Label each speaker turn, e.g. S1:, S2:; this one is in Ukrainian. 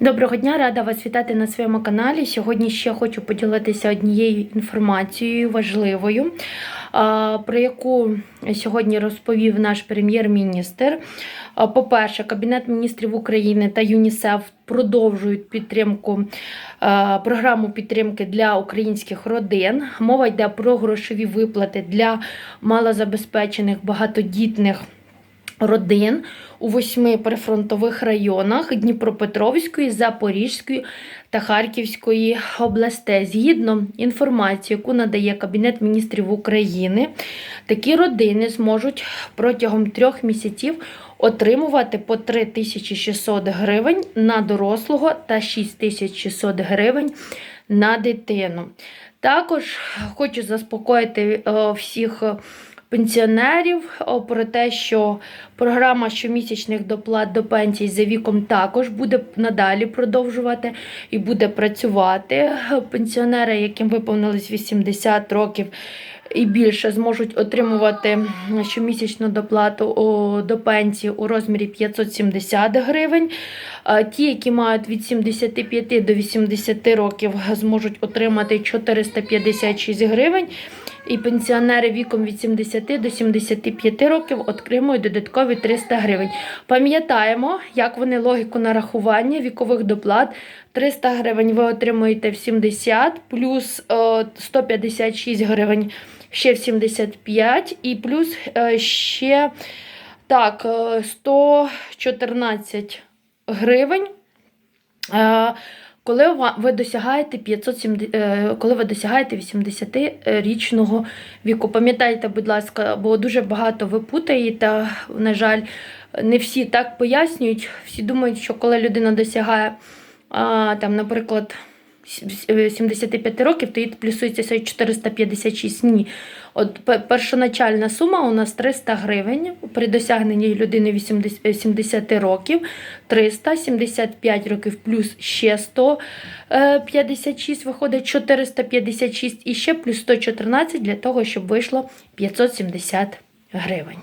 S1: Доброго дня, рада вас вітати на своєму каналі. Сьогодні ще хочу поділитися однією інформацією важливою, про яку сьогодні розповів наш прем'єр-міністр. По-перше, Кабінет міністрів України та ЮНІСЕФ продовжують підтримку програму підтримки для українських родин. Мова йде про грошові виплати для малозабезпечених багатодітних родин у восьми прифронтових районах Дніпропетровської, Запорізької та Харківської областей. Згідно інформації, яку надає Кабінет міністрів України, такі родини зможуть протягом трьох місяців отримувати по 3600 гривень на дорослого та 6600 гривень на дитину. Також хочу заспокоїти е, всіх пенсіонерів про те, що програма щомісячних доплат до пенсій за віком також буде надалі продовжувати і буде працювати. Пенсіонери, яким виповнилось 80 років. І більше зможуть отримувати щомісячну доплату до пенсії у розмірі 570 гривень. Ті, які мають від 75 до 80 років, зможуть отримати 456 гривень. І пенсіонери віком від 70 до 75 років отримують додаткові 300 гривень. Пам'ятаємо, як вони логіку нарахування вікових доплат. 300 гривень ви отримуєте в 70, плюс е, 156 гривень ще в 75, і плюс е, ще так, е, 114 гривень. Е, коли ви досягаєте 570, е, коли ви досягаєте 80-річного віку, пам'ятайте, будь ласка, бо дуже багато ви путаєте, на жаль, не всі так пояснюють. Всі думають, що коли людина досягає, там, наприклад, 75 років, то їй плюсується 456. Ні. От першоначальна сума у нас 300 гривень при досягненні людини 80, е, 70 років, 300, 75 років плюс ще 156, виходить 456 і ще плюс 114 для того, щоб вийшло 570 гривень.